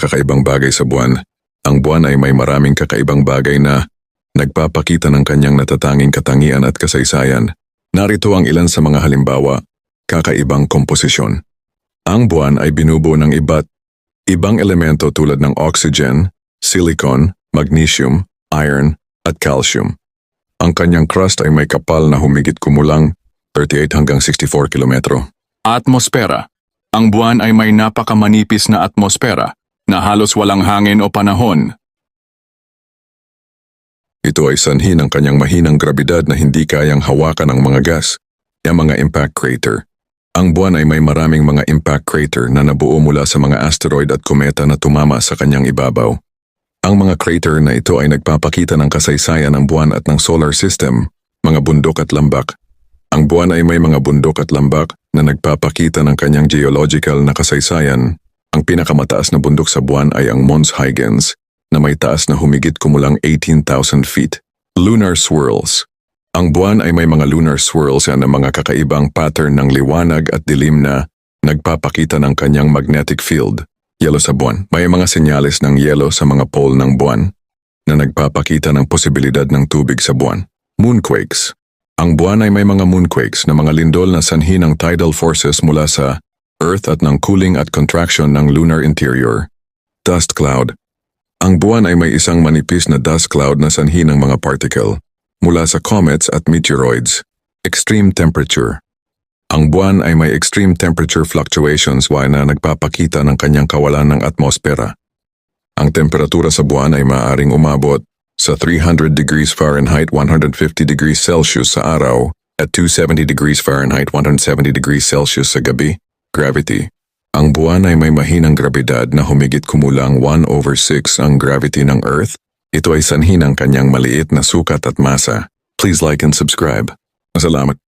kakaibang bagay sa buwan. Ang buwan ay may maraming kakaibang bagay na nagpapakita ng kanyang natatanging katangian at kasaysayan. Narito ang ilan sa mga halimbawa, kakaibang komposisyon. Ang buwan ay binubuo ng iba't ibang elemento tulad ng oxygen, silicon, magnesium, iron, at calcium. Ang kanyang crust ay may kapal na humigit kumulang 38 hanggang 64 kilometro. Atmosfera. Ang buwan ay may napakamanipis na atmosfera na halos walang hangin o panahon. Ito ay sanhi ng kanyang mahinang grabidad na hindi kayang hawakan ng mga gas, ang mga impact crater. Ang buwan ay may maraming mga impact crater na nabuo mula sa mga asteroid at kometa na tumama sa kanyang ibabaw. Ang mga crater na ito ay nagpapakita ng kasaysayan ng buwan at ng solar system, mga bundok at lambak. Ang buwan ay may mga bundok at lambak na nagpapakita ng kanyang geological na kasaysayan. Ang pinakamataas na bundok sa buwan ay ang Mons Huygens na may taas na humigit kumulang 18,000 feet. Lunar swirls. Ang buwan ay may mga lunar swirls na mga kakaibang pattern ng liwanag at dilim na nagpapakita ng kanyang magnetic field. Yelo sa buwan. May mga senyales ng yelo sa mga pole ng buwan na nagpapakita ng posibilidad ng tubig sa buwan. Moonquakes. Ang buwan ay may mga moonquakes na mga lindol na sanhi ng tidal forces mula sa Earth at ng cooling at contraction ng lunar interior. Dust cloud. Ang buwan ay may isang manipis na dust cloud na sanhi ng mga particle mula sa comets at meteoroids. Extreme temperature. Ang buwan ay may extreme temperature fluctuations wa na nagpapakita ng kanyang kawalan ng atmosfera. Ang temperatura sa buwan ay maaaring umabot sa 300 degrees Fahrenheit 150 degrees Celsius sa araw at 270 degrees Fahrenheit 170 degrees Celsius sa gabi. Gravity. Ang buwan ay may mahinang grabidad na humigit kumulang 1 over 6 ang gravity ng Earth. Ito ay sanhi ng kanyang maliit na sukat at masa. Please like and subscribe. Masalamat.